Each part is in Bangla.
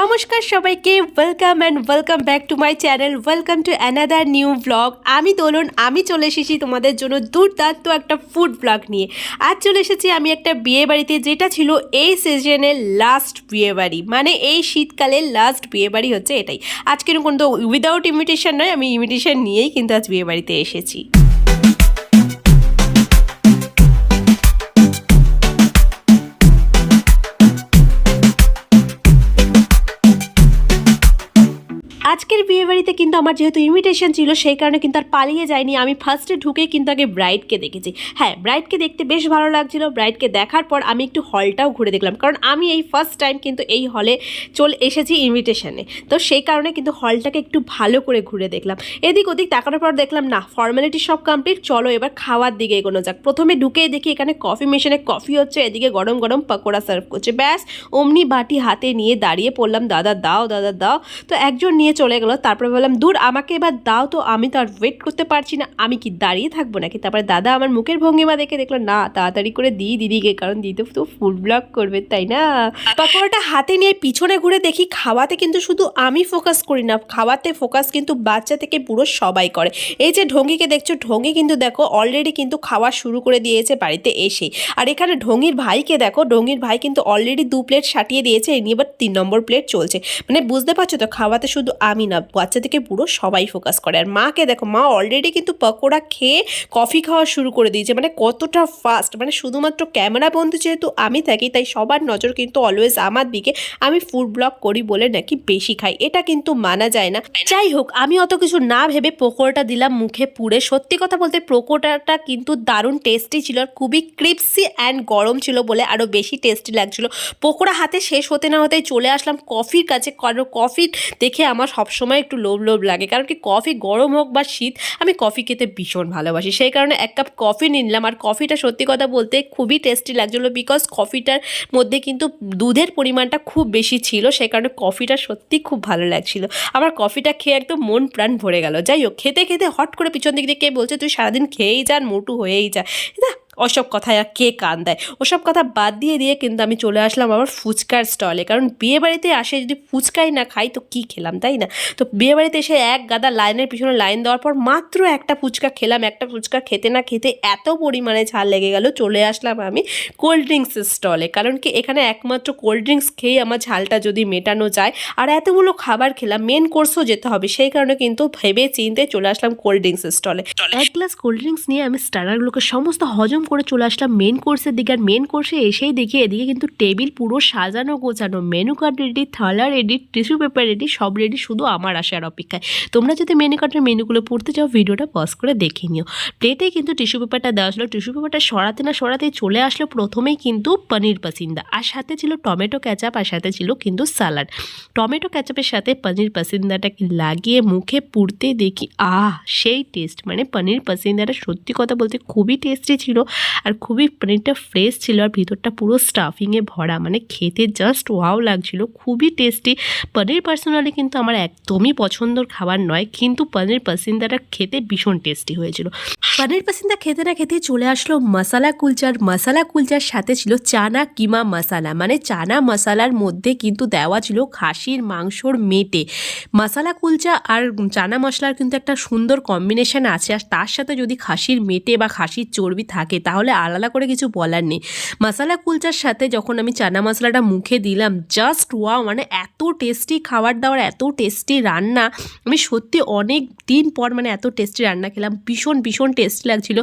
নমস্কার সবাইকে welcome and welcome back to my channel welcome to another new blog আমি দোলন, আমি চলে এসেছি তোমাদের জন্য দুর্দান্ত একটা ফুড ব্লগ নিয়ে। আজ চলে এসেছি আমি একটা বিয়ে বাড়িতে যেটা ছিল এই সিজনের লাস্ট বিয়ে বাড়ি মানে এই শীতকালের লাস্ট বিয়ে বাড়ি হচ্ছে এটাই। আজকের কিন্তু উইদাউট ইমিটেশন নয়, আমি ইমিটেশন নিয়েই কিন্তু আজ বিয়ে বাড়িতে এসেছি। আজকের বিয়ে বাড়িতে কিন্তু আমার যেহেতু ইনভিটেশন ছিল, সেই কারণে কিন্তু আর পালিয়ে যায়নি আমি ফার্স্টে ঢুকে কিন্তু আগে ব্রাইডকে দেখেছি। হ্যাঁ ব্রাইডকে দেখতে বেশ ভালো লাগছিল। ব্রাইডকে দেখার পর আমি একটু হলটাও ঘুরে দেখলাম। কারণ আমি এই ফার্স্ট টাইম কিন্তু এই হলে চলে এসেছি ইনভিটেশনে তো সেই কারণে কিন্তু হলটাকে একটু ভালো করে ঘুরে দেখলাম। এদিক ওদিক তাকানোর পর দেখলাম, না ফর্মালিটি সব কমপ্লিট চলো এবার খাওয়ার দিকে এগোনো যাক। প্রথমে ঢুকেই দেখি এখানে কফি মেশিনে কফি হচ্ছে, এদিকে গরম গরম পকোড়া সার্ভ করছে। ব্যাস, অমনি বাটি হাতে নিয়ে দাঁড়িয়ে পড়লাম, দাদা, দাও দাদা, দাও। তো একজন নিয়ে চলে গেলো। তারপরে বললাম, দূর, আমাকে এবার দাও তো, আমি তো আর ওয়েট করতে পারছি না। আমি কি দাঁড়িয়ে থাকব নাকি? তারপরে দাদা আমার মুখের ভঙ্গিমা দেখে দেখল, না, তাড়াতাড়ি করে দিই দিদিকে, কারণ দিদি তো ফুড ব্লগ করবে, তাই না? পাকোড়াটা হাতে নিয়ে পিছনে ঘুরে দেখি, খাওয়াতে কিন্তু শুধু আমি ফোকাস করি না, খাওয়াতে ফোকাস কিন্তু বাচ্চা থেকে পুরো সবাই করে। এই যে ঢঙ্গিকে দেখছ, ঢঙ্গি কিন্তু দেখো অলরেডি কিন্তু খাওয়া শুরু করে দিয়েছে বাড়িতে এসে আর এখানে ঢঙ্গির ভাইকে দেখো, ঢঙ্গির ভাই কিন্তু অলরেডি দু প্লেট সাটিয়ে দিয়েছে এই নিয়ে এবার তিন নম্বর প্লেট চলছে। মানে বুঝতে পারছ তো, খাওয়াতে শুধু আমি না, বাচ্চা থেকে পুরো সবাই ফোকাস করে। আর মাকে দেখো, মা অলরেডি কিন্তু পকোড়া খেয়ে কফি খাওয়া শুরু করে দিয়েছে। মানে কতটা ফাস্ট মানে শুধুমাত্র ক্যামেরা বন্ধু যেহেতু আমি থাকি, তাই সবার নজর কিন্তু অলওয়েজ আমার দিকে। আমি ফুড ব্লগ করি বলে নাকি বেশি খাই। এটা কিন্তু মানা যায় না। যাই হোক, আমি অত কিছু না ভেবে পকোড়াটা দিলাম মুখে পুড়ে। সত্যি কথা বলতে পকোড়াটা কিন্তু দারুণ টেস্টি ছিল আর খুবই ক্রিপসি অ্যান্ড গরম ছিল বলে আরও বেশি টেস্টি লাগছিল। পকোড়া হাতে শেষ হতে না হতেই চলে আসলাম কফির কাছে। কারণ কফি দেখে আমার সবসময় একটু লোভ লোভ লাগে। কারণ কি কফি গরম হোক বা শীত, আমি কফি খেতে ভীষণ ভালোবাসি। সেই কারণে এক কাপ কফি নিলাম। আর কফিটা সত্যি কথা বলতে খুবই টেস্টি লাগছিল বিকজ কফিটার মধ্যে কিন্তু দুধের পরিমাণটা খুব বেশি ছিল, সেই কারণে কফিটা সত্যি খুব ভালো লাগছিল। আমার কফিটা খেয়ে একদম মন প্রাণ ভরে গেল। যাই হোক, খেতে খেতে হট করে পিছন দিক দিয়ে কে বলছে, তুই সারাদিন খেয়েই যান মোটু হয়েই যা ওসব কথায় কে কান দেয়? ওসব কথা বাদ দিয়ে দিয়ে কিন্তু আমি চলে আসলাম আবার ফুচকার স্টলে। কারণ বিয়েবাড়িতে আসে যদি ফুচকাই না খাই তো কী খেলাম, তাই না? তো বিয়েবাড়িতে এসে এক গাদা লাইনের পিছনে লাইন দেওয়ার পর মাত্র একটা ফুচকা খেলাম। একটা ফুচকা খেতে না খেতে এত পরিমাণে ঝাল লেগে গেল, চলে আসলাম আমি কোল্ড ড্রিঙ্কসের স্টলে। কারণ কি এখানে একমাত্র কোল্ড ড্রিঙ্কস খেয়ে আমার ঝালটা যদি মেটানো যায়। আর এতগুলো খাবার খেলাম, মেন কোর্সও যেতে হবে। সেই কারণে কিন্তু ভেবে চিনতে চলে আসলাম কোল্ড ড্রিঙ্কসের স্টলে। এক গ্লাস কোল্ড ড্রিঙ্কস নিয়ে আমি স্টারারগুলোকে সমস্ত হজম করে চলে আসলাম মেন কোর্সের দিকে। আর মেন কোর্সে এসেই দেখি এদিকে কিন্তু টেবিল পুরো সাজানো গোছানো। মেনু কার্ড রেডি থালা রেডি টিস্যু পেপার রেডি সব রেডি শুধু আমার আসার অপেক্ষায়। তোমরা যদি মেনু কার্ডের মেনুগুলো পড়তে চাও, ভিডিওটা পজ করে দেখে নিও। প্লেটে কিন্তু টিস্যু পেপারটা দেওয়া ছিল। টিস্যু পেপারটা সরাতে না সরাতেই চলে আসলো প্রথমেই কিন্তু পনির পাসিন্দা। আর সাথে ছিল টমেটো ক্যাচাপ আর সাথে ছিল কিন্তু সালাড টমেটো ক্যাচাপের সাথে পনির পাসিন্দাটাকে লাগিয়ে মুখে পুড়তে দেখি, আহ, সেই টেস্ট মানে পনির পাসিন্দাটা সত্যি কথা বলতে খুবই টেস্টি ছিল। আর খুবই পনিরটা ফ্রেশ ছিল আর ভিতরটা পুরো স্টাফিংয়ে ভরা। মানে খেতে জাস্ট ওয়াও লাগছিল। খুবই টেস্টি পনির পার্সোনালি কিন্তু আমার একদমই পছন্দর খাবার নয়, কিন্তু পনির পাসিন্দাটা খেতে ভীষণ টেস্টি হয়েছিল। পনির পাসিন্দা খেতে না খেতে চলে আসলো মশালা কুলচার। মশালা কুলচার সাথে ছিল চানা কিমা মশালা। মানে চানা মশালার মধ্যে কিন্তু দেওয়া ছিল খাসির মাংসর মেটে। মশালা কুলচা আর চানা মশলার কিন্তু একটা সুন্দর কম্বিনেশন আছে। আর তার সাথে যদি খাসির মেটে বা খাসির চর্বি থাকে তাহলে আলাদা করে কিছু বলার নেই। মশালা কুলচার সাথে যখন আমি চানা মশলাটা মুখে দিলাম জাস্ট ওয়াও মানে এত টেস্টি খাবার দাবার, এত টেস্টি রান্না। আমি সত্যি অনেক দিন পর মানে এত টেস্টি রান্না খেলাম, ভীষণ ভীষণ টেস্টি লাগছিল।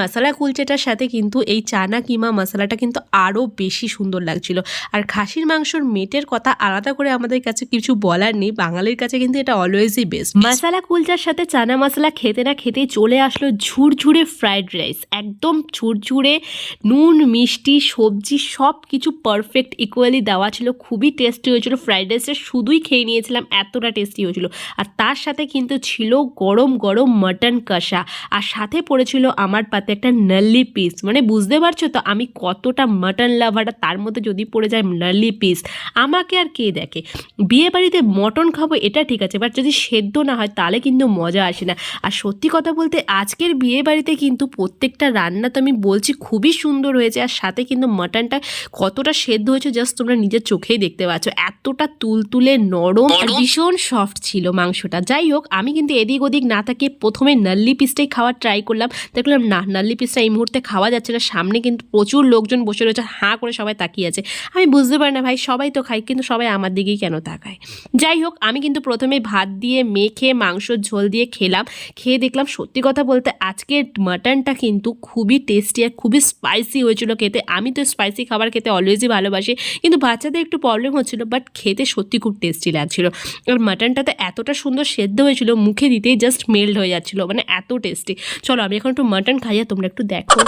মশালা কুলচাটার সাথে কিন্তু এই চানা কিমা মশলাটা কিন্তু আরও বেশি সুন্দর লাগছিল। আর খাসির মাংসর মেটের কথা আলাদা করে আমাদের কাছে কিছু বলার নেই, বাঙালির কাছে কিন্তু এটা অলওয়েজই বেস্ট মশালা কুলচার সাথে চানা মশলা খেতে না খেতে চলে আসলো ঝুরঝুরে ফ্রাইড রাইস একদম ঝুরঝুরে, নুন, মিষ্টি, সবজি সব কিছু পারফেক্ট ইকুয়ালি দেওয়া ছিল। খুবই টেস্টি হয়েছিল। ফ্রাইড রাইসটা শুধুই খেয়ে নিয়েছিলাম, এতটা টেস্টি হয়েছিল। আর তার সাথে কিন্তু ছিল গরম গরম মাটন কষা। আর সাথে পড়েছিল আমার পাতে একটা নাল্লি পিস মানে বুঝতে পারছ তো, আমি কতটা মাটন লাভার তার মধ্যে যদি পড়ে যায় নাল্লি পিস আমাকে আর কে দেখে? বিয়ে বাড়িতে মটন খাব, এটা ঠিক আছে। বাট যদি সেদ্ধ না হয়, তাহলে কিন্তু মজা আসে না। আর সত্যি কথা বলতে, আজকের বিয়ে বাড়িতে কিন্তু প্রত্যেকটা রান্না রান্না তো আমি বলছি খুবই সুন্দর হয়েছে আর সাথে কিন্তু মাটনটা কতটা সেদ্ধ হয়েছে জাস্ট তোমরা নিজের চোখেই দেখতে পাচ্ছ। এতটা তুলতুলে নরম আর ভীষণ সফট ছিল মাংসটা। যাই হোক আমি কিন্তু এদিক ওদিক না থাকে প্রথমে নাল্লি পিসটাই খাওয়ার ট্রাই করলাম। দেখলাম না নাল্লি পিসটা এই মুহূর্তে খাওয়া যাচ্ছে না। সামনে কিন্তু প্রচুর লোকজন বসে রয়েছে হাঁ করে সবাই তাকিয়ে আছে। আমি বুঝতে পারি না ভাই সবাই তো খাই কিন্তু সবাই আমার দিকেই কেন তাকায়? যাই হোক আমি কিন্তু প্রথমে ভাত দিয়ে মেখে মাংসর ঝোল দিয়ে খেলাম। খেয়ে দেখলাম সত্যি কথা বলতে আজকের মাটনটা কিন্তু খুবই টেস্টি আর খুবই স্পাইসি হয়েছিল খেতে। আমি তো স্পাইসি খাবার খেতে অলওয়েজই ভালোবাসি। কিন্তু বাচ্চাদের একটু প্রবলেম হচ্ছিল বাট খেতে সত্যি খুব টেস্টি লাগছিল। আর মাটনটাতে এতটা সুন্দর সেদ্ধ হয়েছিল, মুখে দিতেই জাস্ট মেল্ড হয়ে যাচ্ছিল মানে এত টেস্টি চলো আমি এখন একটু মাটন খাইয়া তোমরা একটু দেখো।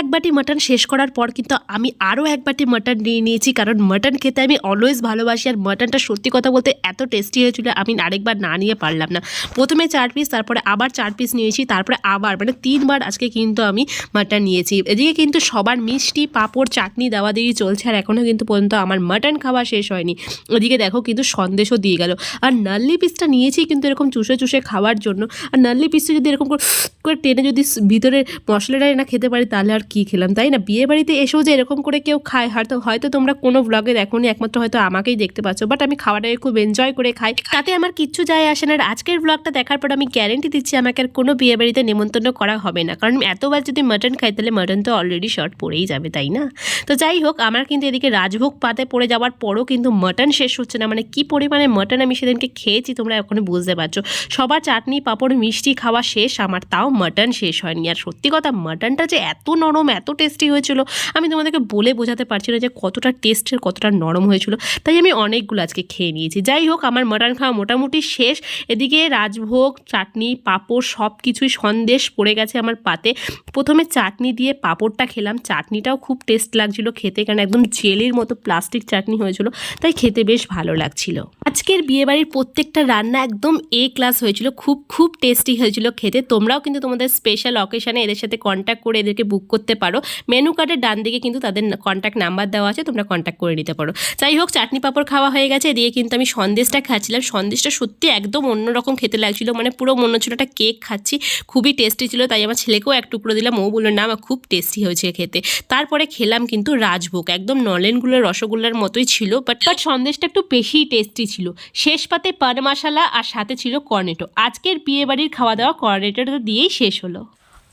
এক বাটি মাটন শেষ করার পর কিন্তু আমি আরও এক বাটি মাটন নিয়ে নিয়েছি, কারণ মাটন খেতে আমি অলওয়েজ ভালোবাসি আর মাটনটা সত্যি কথা বলতে এত টেস্টি হয়েছিল, আমি আরেকবার না নিয়ে পারলাম না। প্রথমে চার পিস তারপরে আবার চার পিস নিয়েছি, তারপরে আবার মানে তিনবার আজকে কিন্তু আমি মাটন নিয়েছি। এদিকে কিন্তু সবার মিষ্টি পাঁপড় চাটনি দেওয়া দিয়ে চলছে আর এখনও কিন্তু পর্যন্ত আমার মাটন খাওয়া শেষ হয়নি। ওদিকে দেখো কিন্তু সন্দেশও দিয়ে গেল। আর নাল্লি পিসটা নিয়েছি কিন্তু এরকম চুষে চুষে খাওয়ার জন্য, আর নাল্লি পিসটা যদি এরকম করে করে টেনে যদি ভিতরে মশলাটা না খেতে পারি, তাহলে আর কি খেলাম? তাই না? বিয়ে বাড়িতে এসেও যে এরকম করে কেউ খায়, হয়তো হয়তো তোমরা কোনো ব্লগে দেখোনি, একমাত্র হয়তো আমাকেই দেখতে পাচ্ছ বাট আমি খাওয়াটাকে খুব এনজয় করে খাই। তাতে আমার কিচ্ছু যায় আসে না আর আজকের ব্লগটা দেখার পর আমি গ্যারেন্টি দিচ্ছি আমাকে আর কোনো বিয়ে বাড়িতে নেমন্তন্ন করা হবে না। কারণ এতবার যদি মাটন খাই, তাহলে মাটন তো অলরেডি শর্ট পড়েই যাবে, তাই না? তো যাই হোক, আমার কিন্তু এদিকে রাজভোগ পাতে পড়ে যাওয়ার পরও কিন্তু মাটন শেষ হচ্ছে না। মানে কি পরিমাণে মাটন আমি সেদিনকে খেয়েছি, তোমরা এখনও বুঝতে পারছ। সবার চাটনি, পাঁপড়, মিষ্টি খাওয়া শেষ, আমার তাও মাটন শেষ হয়নি। আর সত্যি কথা মাটনটা যে এত নরম এত টেস্টি হয়েছিল। আমি তোমাদেরকে বলে বোঝাতে পারছি না যে কতটা টেস্টের কতটা নরম হয়েছিল। তাই আমি অনেকগুলো আজকে খেয়ে নিয়েছি। যাই হোক, আমার মাটন খাওয়া মোটামুটি শেষ। এদিকে রাজভোগ, চাটনি, পাঁপড় সব কিছুই সন্দেশ পড়ে গেছে আমার পাতে। প্রথমে চাটনি দিয়ে পাঁপড়টা খেলাম। চাটনিটাও খুব টেস্ট লাগছিল খেতে, কারণ একদম জেলির মতো প্লাস্টিক চাটনি হয়েছিল। তাই খেতে বেশ ভালো লাগছিল। আজকের বিয়েবাড়ির প্রত্যেকটা রান্না একদম এ ক্লাস হয়েছিল। খুব খুব টেস্টি হয়েছিল খেতে। তোমরাও কিন্তু তোমাদের স্পেশাল অকেশনে এদের সাথে কন্ট্যাক্ট করে এদেরকে বুক করতে পারো। মেনু কার্ডের ডান দিকে কিন্তু তাদের কন্ট্যাক্ট নাম্বার দেওয়া আছে, তোমরা কন্ট্যাক্ট করে নিতে পারো। যাই হোক, চাটনি পাঁপড় খাওয়া হয়ে গেছে। দিয়ে কিন্তু আমি সন্দেশটা খাচ্ছিলাম। সন্দেশটা সত্যি একদম অন্যরকম খেতে লাগছিল। মানে পুরো মনে হচ্ছিল একটা কেক খাচ্ছি। খুবই টেস্টি ছিল। তাই আমার ছেলেকেও এক টুকরো দিলাম। ও বলল, না আমার খুব টেস্টি হয়েছে খেতে। তারপরে খেলাম কিন্তু রাজভোগ। একদম নলেনগুলোর রসগোল্লার মতোই ছিল বাট বাট সন্দেশটা একটু বেশি টেস্টি ছিল। শেষ পাতে পান মশালা আর সাথে ছিল কর্নেটো আজকের বিয়ে বাড়ির খাওয়া দাওয়া কর্নেটোটা দিয়েই শেষ হলো।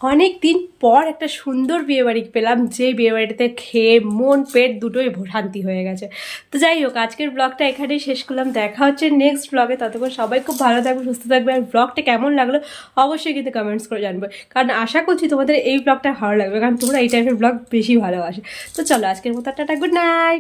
অনেক দিন পর একটা সুন্দর বিয়েবাড়ি পেলাম, যে বিয়েবাড়িতে খেয়ে মন, পেট দুটোই ভো- শান্তি হয়ে গেছে। তো যাই হোক, আজকের ব্লগটা এখানেই শেষ করলাম। দেখা হচ্ছে নেক্সট ব্লগে ততক্ষণ সবাই খুব ভালো থাকবে, সুস্থ থাকবে। আর ব্লগটা কেমন লাগল অবশ্যই কিন্তু কমেন্টস করে জানবে। কারণ আশা করছি তোমাদের এই ব্লগটা ভালো লাগবে, কারণ তোমরা এই টাইপের ব্লগ বেশি ভালোবাসে। তো চলো, আজকের মতো টাটা গুড নাইট